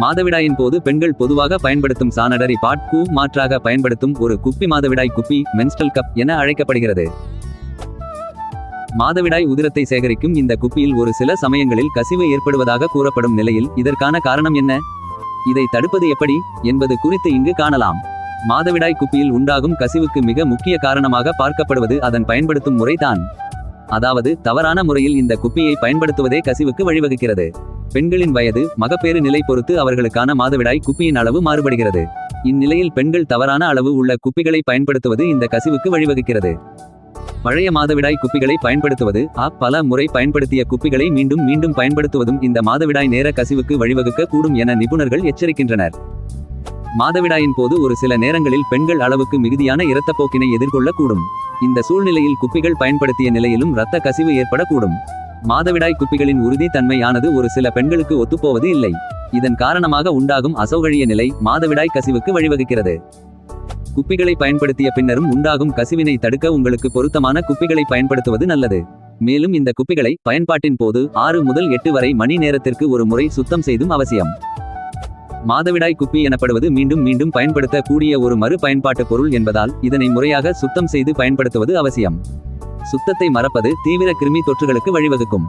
மாதவிடாயின் போது பெண்கள் பொதுவாக பயன்படுத்தும் சானடரி பாட் கூ மாற்றாக பயன்படுத்தும் ஒரு குப்பி மாதவிடாய் குப்பி மென்ஸ்டல் கப் என அழைக்கப்படுகிறது. மாதவிடாய் உதிரத்தை சேகரிக்கும் இந்த குப்பியில் ஒரு சில சமயங்களில் கசிவு ஏற்படுவதாக கூறப்படும் நிலையில் இதற்கான காரணம் என்ன? இதை தடுப்பது எப்படி? என்பது குறித்து இங்கு காணலாம். மாதவிடாய் குப்பியில் உண்டாகும் கசிவுக்கு மிக முக்கிய காரணமாக பார்க்கப்படுவது அதன் பயன்படுத்தும் முறைதான். அதாவது தவறான முறையில் இந்த குப்பியை பயன்படுத்துவதே கசிவுக்கு வழிவகுக்கிறது. பெண்களின் வயது மகப்பேறு நிலை பொறுத்து அவர்களுக்கான மாதவிடாய் குப்பியின் அளவு மாறுபடுகிறது. இந்நிலையில் பெண்கள் தவறான அளவு உள்ள குப்பிகளை பயன்படுத்துவது இந்த கசிவுக்கு வழிவகுக்கிறது. பழைய மாதவிடாய் குப்பிகளை பயன்படுத்துவது அ பல முறை பயன்படுத்திய குப்பிகளை மீண்டும் மீண்டும் பயன்படுத்துவதும் இந்த மாதவிடாய் நேர கசிவுக்கு வழிவகுக்க கூடும் என நிபுணர்கள் எச்சரிக்கின்றனர். மாதவிடாயின் போது ஒரு சில நேரங்களில் பெண்கள் அளவுக்கு மிகுதியான இரத்தப்போக்கினை எதிர்கொள்ளக்கூடும் இந்த சூழ்நிலையில் குப்பிகள் பயன்படுத்திய நிலையிலும் இரத்த கசிவு ஏற்படக்கூடும் மாதவிடாய் குப்பிகளின் உறுதி தன்மையானது ஒரு சில பெண்களுக்கு ஒத்துப்போவது இல்லை. இதன் காரணமாக உண்டாகும் அசௌகழிய நிலை மாதவிடாய் கசிவுக்கு வழிவகுக்கிறது. குப்பிகளை பயன்படுத்திய பின்னரும் உண்டாகும் கசிவினை தடுக்க உங்களுக்கு பொருத்தமான குப்பிகளை பயன்படுத்துவது நல்லது. மேலும் இந்த குப்பிகளை பயன்பாட்டின் போது ஆறு முதல் எட்டு வரை மணி நேரத்திற்கு ஒரு முறை சுத்தம் செய்தும் அவசியம். மாதவிடாய் குப்பி எனப்படுவது மீண்டும் மீண்டும் பயன்படுத்தக்கூடிய ஒரு மறு பயன்பாட்டு பொருள் என்பதால் இதனை முறையாக சுத்தம் செய்து பயன்படுத்துவது அவசியம். சுத்தத்தை மறப்பது தீவிர கிருமி தொற்றுகளுக்கு வழிவகுக்கும்.